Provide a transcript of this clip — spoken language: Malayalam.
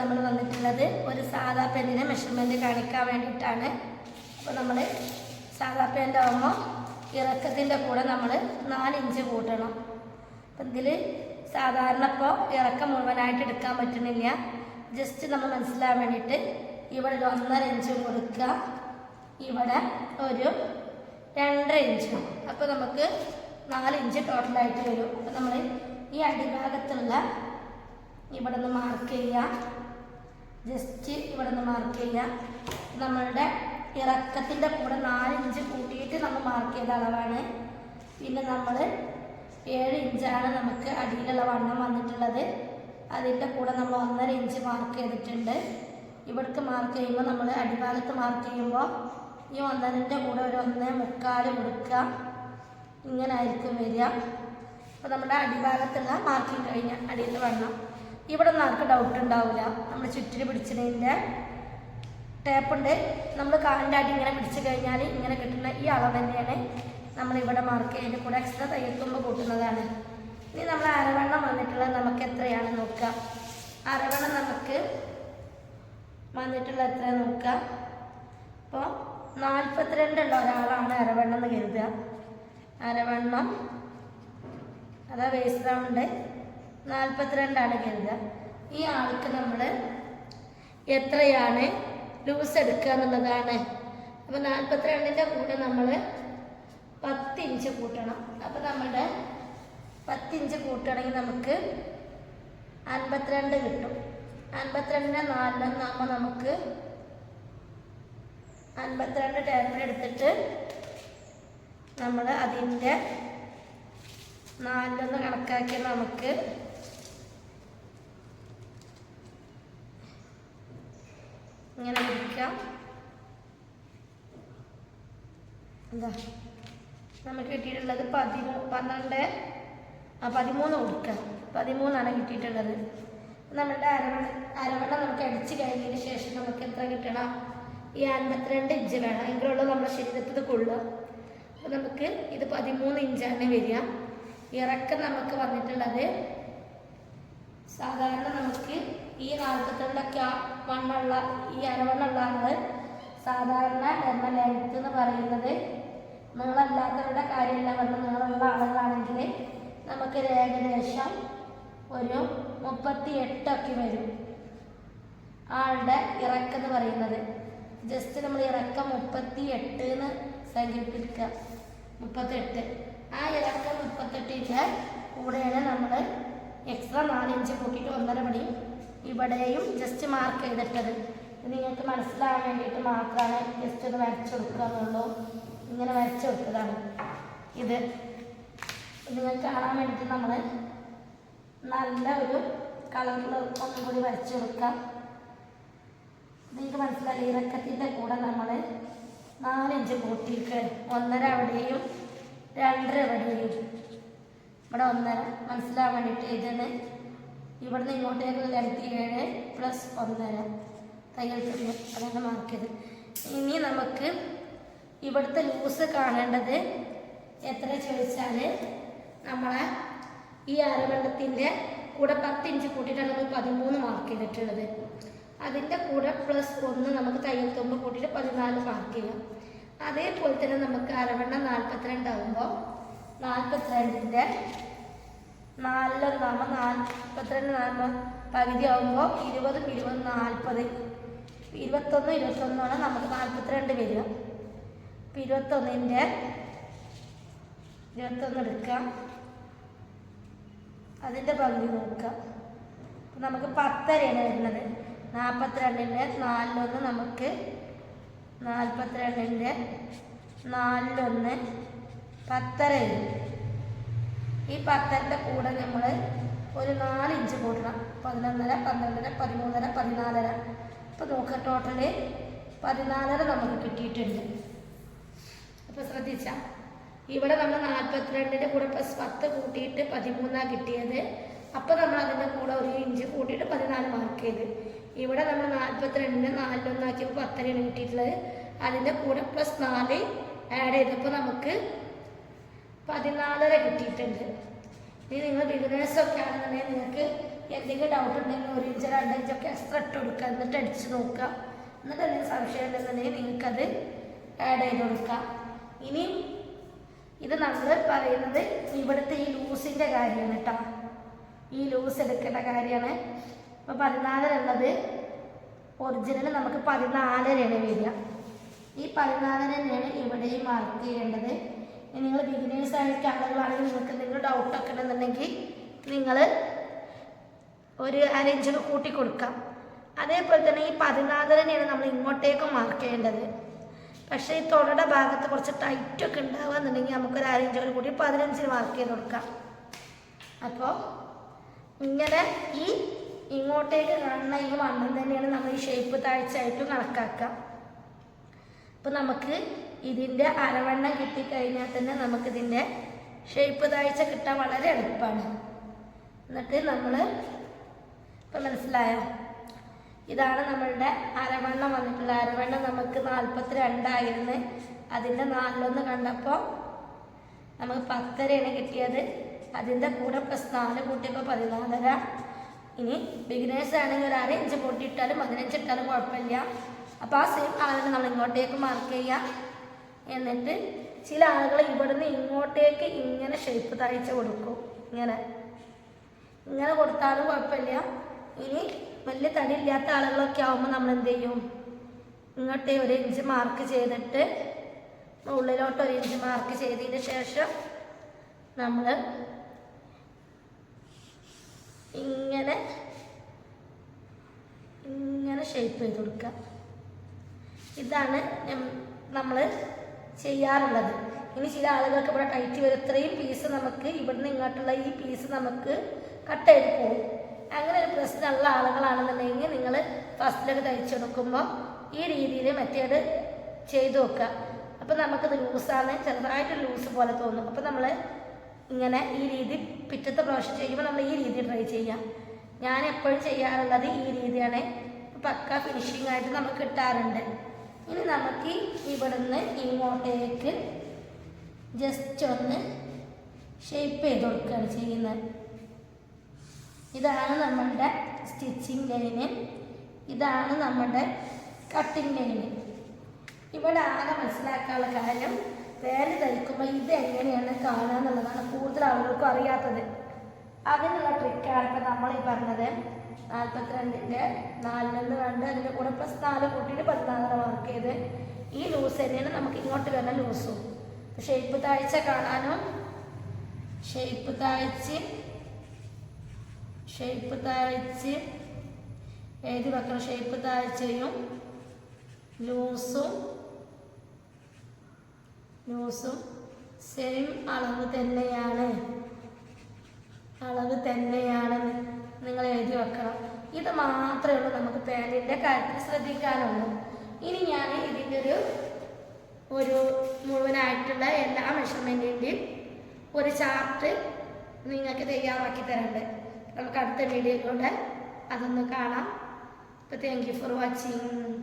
നമ്മൾ വന്നിട്ടുള്ളത് ഒരു സാധാ പെന്നിനെ മെഷർമെന്റ് കാണിക്കാൻ വേണ്ടിയിട്ടാണ്. അപ്പോൾ നമ്മൾ സാധാ പെന്റെ ആകുമ്പോൾ ഇറക്കത്തിന്റെ കൂടെ നമ്മൾ നാല് ഇഞ്ച് കൂട്ടണം. അപ്പം ഇതിൽ സാധാരണ ഇപ്പോൾ ഇറക്കം മുഴുവനായിട്ട് എടുക്കാൻ പറ്റുന്നില്ല. ജസ്റ്റ് നമ്മൾ മനസ്സിലാൻ വേണ്ടിയിട്ട് ഇവിടെ ഒരു ഒന്നര ഇഞ്ച് കൊടുക്കുക. ഇവിടെ ഒരു രണ്ടര ഇഞ്ച്. അപ്പോൾ നമുക്ക് നാല് ഇഞ്ച് ടോട്ടലായിട്ട് വരും. അപ്പോൾ നമ്മൾ ഈ അടിഭാഗത്തുള്ള ഇവിടെ നിന്ന് മാർക്ക് ചെയ്യുക. ജസ്റ്റ് ഇവിടെ നിന്ന് മാർക്ക് ചെയ്യുക. നമ്മളുടെ ഇറക്കത്തിന്റെ കൂടെ നാല് ഇഞ്ച് കൂട്ടിയിട്ട് നമ്മൾ മാർക്ക് ചെയ്ത അളവാണ്. പിന്നെ നമ്മൾ ഏഴ് ഇഞ്ചാണ് നമുക്ക് അടിയിലുള്ള വണ്ണം വന്നിട്ടുള്ളത്. അതിന്റെ കൂടെ നമ്മൾ ഒന്നര ഇഞ്ച് മാർക്ക് ചെയ്തിട്ടുണ്ട്. ഇവിടേക്ക് മാർക്ക് ചെയ്യുമ്പോൾ നമ്മൾ അടിഭാഗത്ത് മാർക്ക് ചെയ്യുമ്പോൾ ഈ ഒന്നരന്റെ കൂടെ ഒരു ഒന്നേ മുക്കാൽ കൊടുക്കുക ഇങ്ങനെ ആയിരിക്കും വരിക. അപ്പോൾ നമ്മുടെ അടിഭാഗത്തുള്ള മാർക്കിങ് കഴിഞ്ഞ അടിയിൽ വണ്ണം. ഇവിടെ ഒന്നും ആർക്കും ഡൗട്ട് ഉണ്ടാവില്ല നമ്മൾ ചുറ്റിന് പിടിച്ചതിന്റെ ടേപ്പുണ്ട് നമ്മൾ കാലിന്റെ ഇങ്ങനെ പിടിച്ചു കഴിഞ്ഞാൽ ഇങ്ങനെ കിട്ടുന്ന ഈ അളവ് തന്നെയാണ് നമ്മൾ ഇവിടെ മാർക്ക് ചെയ്യുന്നത് കൂടെ എക്സ്ട്രാ തയ്യത്തുമ്പോൾ കൂട്ടുന്നതാണ്. ഇനി നമ്മൾ അരവണ്ണം വന്നിട്ടുള്ളത് നമുക്ക് എത്രയാണ് നോക്കുക. അരവണ്ണം നമുക്ക് വന്നിട്ടുള്ള എത്ര നോക്കുക. അപ്പോൾ നാൽപ്പത്തിരണ്ടുള്ള ഒരാളാണ് അരവണ്ണം എന്ന് കരുതുക. അരവണ്ണം അതാ വേസ്റ്റ് റൗണ്ട് നാൽപ്പത്തിരണ്ടാണ് കരുതുക ഈ ആൾക്ക് നമ്മൾ എത്രയാണ് ലൂസ് എടുക്കുക എന്നുള്ളതാണ്. അപ്പോൾ നാൽപ്പത്തിരണ്ടിന്റെ കൂടെ നമ്മൾ പത്ത് ഇഞ്ച് കൂട്ടണം. അപ്പോൾ നമ്മുടെ പത്ത് ഇഞ്ച് കൂട്ടുകയാണെങ്കിൽ നമുക്ക് അൻപത്തിരണ്ട് കിട്ടും. അൻപത്തിരണ്ടിന്റെ നാലിലൊന്നാകുമ്പോൾ നമുക്ക് അൻപത്തിരണ്ട് ടേബിൾ എടുത്തിട്ട് നമ്മൾ അതിന്റെ നാലിലൊന്ന് കണക്കാക്കിയാൽ നമുക്ക് ഇങ്ങനെ പിടിക്കാം എന്താ? നമുക്ക് കിട്ടിയിട്ടുള്ളത് പതിമൂ പന്ത്രണ്ട് ആ പതിമൂന്ന് കൊടുക്കാം പതിമൂന്നാണ് കിട്ടിയിട്ടുള്ളത്. നമ്മളുടെ അരവണ അരവണ നമുക്ക് അടിച്ച് കഴിഞ്ഞതിന് ശേഷം നമുക്ക് എത്ര കിട്ടണം? ഈ അൻപത്തിരണ്ട് ഇഞ്ച് വേണം. എങ്കിലുള്ള നമ്മുടെ ശരീരത്തിൽ കൊള്ളുക. അപ്പോൾ നമുക്ക് ഇത് പതിമൂന്ന് ഇഞ്ചാണ് വരിക. ഇറക്കം നമുക്ക് വന്നിട്ടുള്ളത് സാധാരണ നമുക്ക് ഈ നാൽപ്പത്തിരണ്ടൊക്കെ വണ്ണുള്ള ഈ അരവണ്ണുള്ള ആൾ സാധാരണ എന്ന ലെങ്ത് എന്ന് പറയുന്നത്. നീളമല്ലാത്തവരുടെ കാര്യമില്ല പറഞ്ഞ നീളമുള്ള ആളുകളാണെങ്കിൽ നമുക്ക് ഏകദേശം ഒരു മുപ്പത്തി എട്ടൊക്കെ വരും. ആളുടെ ഇറക്കം എന്ന് പറയുന്നത്. ജസ്റ്റ് നമ്മൾ ഇറക്കം മുപ്പത്തി എട്ട് എന്ന് സങ്കല്പിക്കുക. മുപ്പത്തെട്ട് ആ ഇറക്കം മുപ്പത്തെട്ടിന്റെ കൂടെയാണ് നമ്മൾ എക്സ്ട്രാ നാലിഞ്ച് കൂട്ടിയിട്ട് ഒന്നര മണി ഇവിടെയും ജസ്റ്റ് മാർക്ക് ചെയ്തിട്ടത്. നിങ്ങൾക്ക് മനസ്സിലാകാൻ വേണ്ടിയിട്ട് മാത്രമാണ് ജസ്റ്റ് ഒന്ന് വരച്ചു കൊടുക്കുക എന്നുള്ളൂ. ഇങ്ങനെ വരച്ചു കൊടുത്തതാണ്. ഇത് നിങ്ങൾക്ക് കാണാൻ വേണ്ടിയിട്ട് നമ്മൾ നല്ല ഒരു കളറിൽ ഒന്നും കൂടി വരച്ചു കൊടുക്കാം. നിങ്ങൾക്ക് മനസ്സിലായി. ഇറക്കത്തിന്റെ കൂടെ നമ്മൾ നാലിഞ്ച് കൂട്ടിയിട്ട് ഒന്നര അവിടെയും രണ്ടര അവിടെയും. ഇവിടെ ഒന്നര. മനസ്സിലാവാൻ വേണ്ടിയിട്ട് ഇതിന് ഇവിടുന്ന് ഇങ്ങോട്ടേക്ക് ലെങ്ത് ഏഴ് പ്ലസ് ഒന്നര. തയ്യൽ തുണി അതാണ് മാർക്ക് ചെയ്ത് ഇനി നമുക്ക് ഇവിടുത്തെ ലൂസ് കാണേണ്ടത് എത്ര ചോദിച്ചാൽ നമ്മളെ ഈ അരവെള്ളത്തിന്റെ കൂടെ പത്ത് ഇഞ്ച് കൂട്ടിയിട്ടാണ് നമ്മൾ പതിമൂന്ന് മാർക്ക് ചെയ്തിട്ടുള്ളത്. അതിന്റെ കൂടെ പ്ലസ് ഒന്ന് നമുക്ക് തയ്യൽ തുമ്പ് കൂട്ടിയിട്ട് പതിനാല് മാർക്ക് ചെയ്യാം. അതേപോലെ തന്നെ നമുക്ക് അരവെണ്ണം നാൽപ്പത്തിരണ്ടാകുമ്പോൾ നാൽപ്പത്തിരണ്ടിന്റെ നാലിലൊന്നാകുമ്പോൾ നാൽപ്പത്തിരണ്ട് നാൽപ്പത് പകുതി ആകുമ്പോൾ ഇരുപതും ഇരുപതും നാൽപ്പത്. ഇരുപത്തൊന്ന് ഇരുപത്തൊന്നാണ് നമുക്ക് നാൽപ്പത്തിരണ്ട് വരിക. അപ്പം ഇരുപത്തൊന്നിന്റെ ഇരുപത്തൊന്ന് എടുക്കാം അതിന്റെ പകുതി നോക്കാം അപ്പം നമുക്ക് പത്തരയാണ് വരുന്നത്. നാൽപ്പത്തിരണ്ടിന്റെ നാലിലൊന്ന് നമുക്ക് നാൽപ്പത്തിരണ്ടിന്റെ നാലിലൊന്ന് പത്തര വരും. ഈ പത്തരന്റെ കൂടെ നമ്മൾ ഒരു നാല് ഇഞ്ച് കൂട്ടണം. പതിനൊന്നര പന്ത്രണ്ടര പതിമൂന്നര പതിനാലര. ഇപ്പോൾ നോക്കുക ടോട്ടൽ പതിനാലര നമുക്ക് കിട്ടിയിട്ടുണ്ട്. അപ്പോൾ ശ്രദ്ധിച്ച. ഇവിടെ നമ്മൾ നാൽപ്പത്തിരണ്ടിന്റെ കൂടെ പ്ലസ് പത്ത് കൂട്ടിയിട്ട് പതിമൂന്നാണ് കിട്ടിയത്. അപ്പോൾ നമ്മൾ അതിന്റെ കൂടെ ഒരു ഇഞ്ച് കൂട്ടിയിട്ട് പതിനാല് മാർക്ക് ചെയ്ത്. ഇവിടെ നമ്മൾ നാൽപ്പത്തിരണ്ടിന് നാലിലൊന്നാക്കിയപ്പോൾ പത്തരയാണ് കിട്ടിയിട്ടുള്ളത്. അതിന്റെ കൂടെ പ്ലസ് നാല് ആഡ് ചെയ്തപ്പോൾ നമുക്ക് പതിനാലര കിട്ടിയിട്ടുണ്ട്. ഇനി നിങ്ങൾ ബിഗിനേഴ്സ് ഒക്കെ ആണെന്നുണ്ടെങ്കിൽ നിങ്ങൾക്ക് എന്തെങ്കിലും ഡൗട്ട് ഉണ്ടെങ്കിൽ ഒരു ഇഞ്ച് രണ്ട് ഇഞ്ചൊക്കെ എക്സ്ട്രാ ഇട്ട് കൊടുക്കുക. എന്നിട്ട് അടിച്ച് നോക്കുക. എന്നിട്ട് എന്തെങ്കിലും സംശയം ഉണ്ടെന്നുണ്ടെങ്കിൽ നിങ്ങൾക്കത് ആഡ് ചെയ്ത് കൊടുക്കാം ഇനി ഇത് നമ്മൾ പറയുന്നത് ഇവിടുത്തെ ഈ ലൂസിന്റെ കാര്യമാണ് കേട്ടോ. ഈ ലൂസ് എടുക്കേണ്ട കാര്യമാണ്. ഇപ്പോൾ പതിനാലര ഉള്ളത് ഒറിജിനൽ നമുക്ക് പതിനാലരയാണ് വരിക. ഈ പതിനാലര തന്നെയാണ് ഇവിടെയും മാർക്ക് ചെയ്യേണ്ടത്. നിങ്ങൾ ബിഗിനേഴ്സ് ആളുകളാണെങ്കിൽ നിങ്ങൾക്ക് എന്തെങ്കിലും ഡൗട്ടൊക്കെ ഉണ്ടെന്നുണ്ടെങ്കിൽ നിങ്ങൾ ഒരു അരയിഞ്ചൊക്കെ കൂട്ടി കൊടുക്കാം. അതേപോലെ തന്നെ ഈ പതിനാലരനെയാണ് നമ്മൾ ഇങ്ങോട്ടേക്ക് മാർക്ക് ചെയ്യേണ്ടത്. പക്ഷേ ഈ തൊടയുടെ ഭാഗത്ത് കുറച്ച് ടൈറ്റൊക്കെ ഉണ്ടാവുകയെന്നുണ്ടെങ്കിൽ നമുക്കൊരു അരയിഞ്ചൊക്കെ കൂട്ടി പതിനഞ്ചിന് മാർക്ക് ചെയ്ത് കൊടുക്കാം. അപ്പോൾ ഇങ്ങനെ ഈ ഇങ്ങോട്ടേക്ക് കാണുന്ന ഈ വണ്ണം തന്നെയാണ് നമ്മൾ ഈ ഷേപ്പ് താഴ്ചയായിട്ടും കണക്കാക്കുക. അപ്പോൾ നമുക്ക് ഇതിന്റെ അരവണ്ണം കിട്ടിക്കഴിഞ്ഞാൽ തന്നെ നമുക്കിതിന്റെ ഷേപ്പ് താഴ്ച കിട്ടാൻ വളരെ എളുപ്പമാണ്. എന്നിട്ട് നമ്മൾ ഇപ്പം മനസ്സിലായോ? ഇതാണ് നമ്മളുടെ അരവണ്ണം വന്നിട്ടുള്ള അരവണ്ണം നമുക്ക് നാൽപ്പത്തി രണ്ടായിരുന്നു അതിന്റെ നാലിലൊന്ന് കണ്ടപ്പോൾ നമുക്ക് പത്തരയാണ് കിട്ടിയത്. അതിന്റെ കൂടെ പ്ലസ് നാല് കൂട്ടിയപ്പോൾ പതിനാലര. ഇനി ബിഗിനേഴ്സ് ആണെങ്കിൽ ഒരു അര ഇഞ്ച് പൊട്ടിയിട്ടാലും പതിനഞ്ച് ഇട്ടാലും കുഴപ്പമില്ല. അപ്പോൾ ആ സെയിം അളവിന് നമ്മൾ ഇങ്ങോട്ടേക്ക് മാർക്ക് ചെയ്യാം. എന്നിട്ട് ചില ആളുകൾ ഇവിടുന്ന് ഇങ്ങോട്ടേക്ക് ഇങ്ങനെ ഷേപ്പ് തയ്ച്ച് കൊടുക്കും. ഇങ്ങനെ. ഇങ്ങനെ കൊടുത്താലും കുഴപ്പമില്ല. ഇനി വലിയ തടിയില്ലാത്ത ആളുകളൊക്കെ ആകുമ്പോൾ നമ്മൾ എന്ത് ചെയ്യും? ഇങ്ങോട്ട് ഒരു ഇഞ്ച് മാർക്ക് ചെയ്തിട്ട് ഉള്ളിലോട്ട് ഒരു ഇഞ്ച് മാർക്ക് ചെയ്തതിന് ശേഷം നമ്മൾ ഇങ്ങനെ ഇങ്ങനെ ഷേപ്പ് ചെയ്ത് കൊടുക്കുക. ഇതാണ് നമ്മൾ ചെയ്യാറുള്ളത്. ഇനി ചില ആളുകൾക്ക് ഇവിടെ ടൈറ്റ് വരും ഇത്രയും പീസ് നമുക്ക് ഇവിടുന്ന് ഇങ്ങോട്ടുള്ള ഈ പീസ് നമുക്ക് കട്ട് ചെയ്ത് പോകും അങ്ങനെ ഒരു പ്രശ്നമുള്ള ആളുകളാണെന്നുണ്ടെങ്കിൽ നിങ്ങൾ ഫസ്റ്റിലൊക്കെ തയ്ച്ചെടുക്കുമ്പോൾ ഈ രീതിയിൽ മെത്തേഡ് ചെയ്ത് നോക്കുക. അപ്പോൾ നമുക്കത് ലൂസാണ് ചെറുതായിട്ട് ലൂസ് പോലെ തോന്നും. അപ്പോൾ നമ്മൾ ഇങ്ങനെ ഈ രീതി പിറ്റത്തെ പ്രാവശ്യം ചെയ്യുമ്പോൾ നമ്മൾ ഈ രീതി ട്രൈ ചെയ്യാം. ഞാൻ എപ്പോഴും ചെയ്യാറുള്ളത് ഈ രീതിയാണ്. പക്ക ഫിനിഷിംഗ് ആയിട്ട് നമുക്ക് കിട്ടാറുണ്ട്. ഇനി നമുക്ക് ഇവിടുന്ന് ഇങ്ങോട്ടേക്ക് ജസ്റ്റ് ഒന്ന് ഷേപ്പ് ചെയ്ത് കൊടുക്കുകയാണ് ചെയ്യുന്നത്. ഇതാണ് നമ്മളുടെ സ്റ്റിച്ചിങ് ലൈന് ഇതാണ് നമ്മുടെ കട്ടിങ് ലൈന് ഇവിടെ ആകെ മനസ്സിലാക്കാനുള്ള കാര്യം വേല ധരിക്കുമ്പോൾ ഇത് എങ്ങനെയാണ് കാണുക എന്നുള്ളതാണ് കൂടുതൽ ആളുകൾക്കും അറിയാത്തത്. അതിനുള്ള ട്രിക്കാണ് ഇപ്പം നമ്മൾ ഈ പറഞ്ഞത്. നാൽപ്പത്തിരണ്ടിന്റെ നാലിലൊന്ന് രണ്ട് അതിന്റെ കൂടെ പ്ലസ് നാല് കൂട്ടിയിട്ട് പതിനാലര മാർക്ക് ചെയ്ത് ഈ ലൂസ് തന്നെയാണ് നമുക്ക് ഇങ്ങോട്ട് വരുന്ന ലൂസും ഷേപ്പ് താഴ്ച കാണാനും ഷേപ്പ് താഴ്ച ഷേപ്പ് താഴ്ച എഴുതി വെക്കണം. ഷേപ്പ് താഴ്ചയും ലൂസും ലൂസും സെയിം അളവ് തന്നെയാണ്. അളവ് തന്നെയാണ് നിങ്ങൾ എഴുതി വെക്കണം. ഇത് മാത്രമേ ഉള്ളൂ നമുക്ക് പാന്റിന്റെ കാര്യത്തിൽ ശ്രദ്ധിക്കാനുള്ളൂ. ഇനി ഞാൻ ഇതിന്റെ ഒരു ഒരു മുഴുവനായിട്ടുള്ള എല്ലാ മെഷർമെന്റിന്റെയും ഒരു ചാർട്ട് നിങ്ങൾക്ക് തയ്യാറാക്കി തരണ്ട്. നമുക്ക് അടുത്ത വീഡിയോയിലൂടെ അതൊന്ന് കാണാം. അപ്പോൾ താങ്ക് യു ഫോർ വാച്ചിങ്